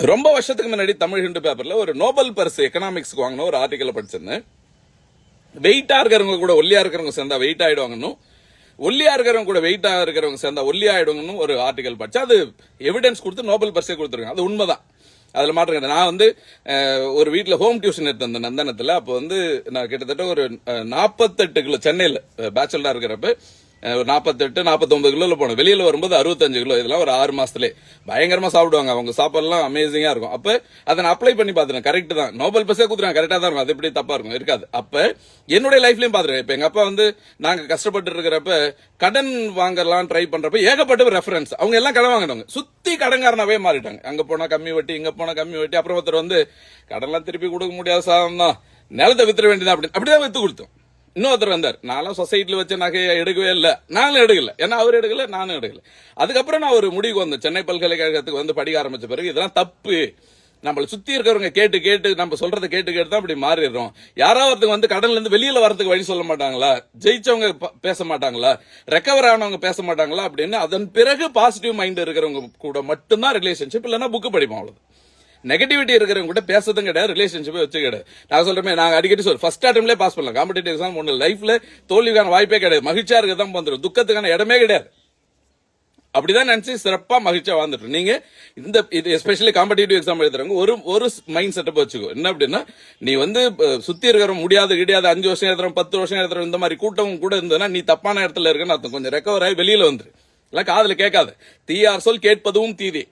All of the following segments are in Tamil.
ரொம்ப வருஷத்துக்கு முன்னாடி தமிழ் ஹிண்டு பேப்பர்ல ஒரு நோபல் பரிசு எக்கனாமிக்ஸ்க்கு வாங்கின ஒரு ஆர்டிக்கல் படிச்சிருந்தேன். வெயிட்டா இருக்கிறவங்க கூட ஒல்லியா இருக்கிறவங்க சேர்ந்தா வெயிட் ஆயிடுவாங்கன்னு ஒல்லியா இருக்கிறவங்க கூட வெயிட்டா இருக்கிறவங்க சேர்ந்தா ஒல்லி ஆயிடுவாங்கன்னு ஒரு ஆர்டிக்கல் படிச்சு அது எவிடன்ஸ் கொடுத்து நோபல் பரிசே கொடுத்துருக்காங்க. அது உண்மைதான். அதில் மாற்றம் நான் வந்து ஒரு வீட்டில் ஹோம் டியூஷன் எடுத்திருந்தேன் நந்தனத்தில் அப்போ வந்து நான் கிட்டத்தட்ட ஒரு நாற்பத்தெட்டு கிலோ சென்னையில் பேச்சுலராக இருக்கிறப்ப ஒரு நாற்பத்தெட்டு நாற்பத்தொம்பது கிலோவில் போனோம். வெளியில் வரும்போது அறுபத்தஞ்சு கிலோ. இதெல்லாம் ஒரு ஆறு மாசத்துலே பயங்கரமாக சாப்பிடுவாங்க. அவங்க சாப்பாடுலாம் அமேசிங்காக இருக்கும். அப்போ அதை நான் அப்ளை பண்ணி பார்த்துட்டேன். கரெக்ட் தான். நோபல் பஸ்ஸே கொடுத்துருவாங்க கரெக்டாக தான் இருக்கும். அது எப்படி தப்பாக இருக்கும்? இருக்காது. அப்போ என்னுடைய லைஃப்லையும் பார்த்துருக்கேன். இப்போ எங்கள் அப்பா வந்து நாங்கள் கஷ்டப்பட்டு இருக்கிறப்ப கடன் வாங்கலாம் ட்ரை பண்ணுறப்ப ஏகப்பட்ட ரெஃபரன்ஸ் அவங்க எல்லாம் கடன் வாங்கினவங்க. சுற்றி கடன்காரனாவே மாறிட்டாங்க. அங்கே போனால் கம்மி வட்டி இங்கே போனால் கம்மி வட்டி. அப்புறம் ஒருத்தர் வந்து கடன்லாம் திருப்பி கொடுக்க முடியாத சாதம் தான் நிலத்தை வித்துற வேண்டியதான் அப்படி அப்படிதான் வித்து கொடுத்தோம். இன்னொருத்தர் வந்தார். நான்லாம் சொசைட்டியில் வச்ச நகையை எடுக்கவே இல்லை. நானும் எடுக்கல. ஏன்னா அவர் எடுக்கல நானும் எடுக்கல. அதுக்கப்புறம் நான் ஒரு முடிவுக்கு வந்தேன். சென்னை பல்கலைக்கழகத்துக்கு வந்து படிக்க ஆரம்பிச்ச பிறகு இதெல்லாம் தப்பு. நம்மளை சுற்றி இருக்கிறவங்க கேட்டு கேட்டு நம்ம சொல்றதை கேட்டு கேட்டு தான் இப்படி மாறிடுறோம். யாராவது வந்து கடன்லேருந்து வெளியில் வரதுக்கு வழி சொல்ல மாட்டாங்களா? ஜெயிச்சவங்க பேச மாட்டாங்களா? ரெக்கவர் ஆனவங்க பேச மாட்டாங்களா? அப்படின்னு அதன் பிறகு பாசிட்டிவ் மைண்ட் இருக்கிறவங்க கூட மட்டும்தான் ரிலேஷன்ஷிப் இல்லைன்னா புக்கு படிப்போம் அவ்வளோ நெகட்டிவிட்டி இருக்கிறவங்க கூட பேசுறதும் கிடையாது ரிலேஷன்ஷிப்பே வச்சு கிடையாது. நான் சொல்றேன் நாங்கள் அடிக்கடி சொல் ஃபர்ஸ்ட் அட்டம்லேயே பாஸ் பண்ணலாம். காம்படிட்டிவ் எக்ஸாம் ஒன்று லைஃப்ல தோல்விக்கான வாய்ப்பே கிடையாது. மகிழ்ச்சியா இருக்க தான் வந்துடும் துக்கத்துக்கான இடமே கிடையாது. அப்படிதான் நினைச்சு சிறப்பா மகிழ்ச்சியா வாழ்ந்துட்டு. நீங்க இந்த இது எஸ்பெஷலி காம்படிட்டிவ் எக்ஸாம் எழுதுறவங்க ஒரு ஒரு மைண்ட் செட்டப் வச்சுக்கோ. என்ன அப்படின்னா நீ வந்து சுத்தி இருக்கிற முடியாது கிடையாது அஞ்சு வருஷம் எழுதுறோம் பத்து வருஷம் எழுதுறோம் இந்த மாதிரி கூட்டம் கூட இருந்ததுன்னா நீ தப்பான இடத்துல இருக்குன்னு அர்த்தம். கொஞ்சம் ரெக்கவர் ஆகி வெளியில வந்துரு. இல்லை காதுல கேட்காது. தீயார் சொல் கேட்பதும் தீதே.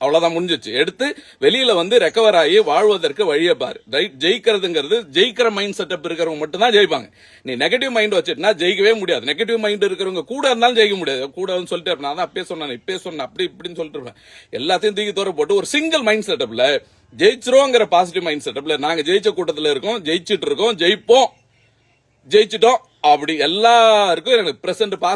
அவ்வளவுதான் முடிஞ்சிச்சு. எடுத்து வெளியில வந்து ரெக்கவர் ஆகி வாழ்வதற்கு வழியை பாரு. ரைட் ஜெயிக்கிறதுங்கிறது ஜெயிக்கிற மைண்ட் செட்டப் இருக்கிறவங்க மட்டும் தான் ஜெயிப்பாங்க. நீ நெகட்டிவ் மைண்ட் வச்சுட்டுனா ஜெயிக்கவே முடியாது. நெகட்டிவ் மைண்ட் இருக்கிறவங்க கூட இருந்தாலும் ஜெயிக்க முடியாது. கூட வந்து சொல்லிட்டு நான் தான் அப்பயே சொன்னேன் இப்பயே சொன்னேன் அப்படி இப்படின்னு சொல்லிட்டு இருப்பேன். எல்லாத்தையும் தூக்கி தூர போட்டு ஒரு சிங்கிள் மைண்ட் செட்டப்ல ஜெயிச்சிருவோங்கிற பாசிட்டிவ் மைண்ட் செட்டப்ல நாங்க ஜெயிச்ச கூட்டத்துல இருக்கோம் ஜெயிச்சிட்டு இருக்கோம் ஜெயிப்போம். ஜெயிச்சிட்டோம். அப்படி எல்லாருக்கும் எனக்கு பிரசன்ட் பாஸ்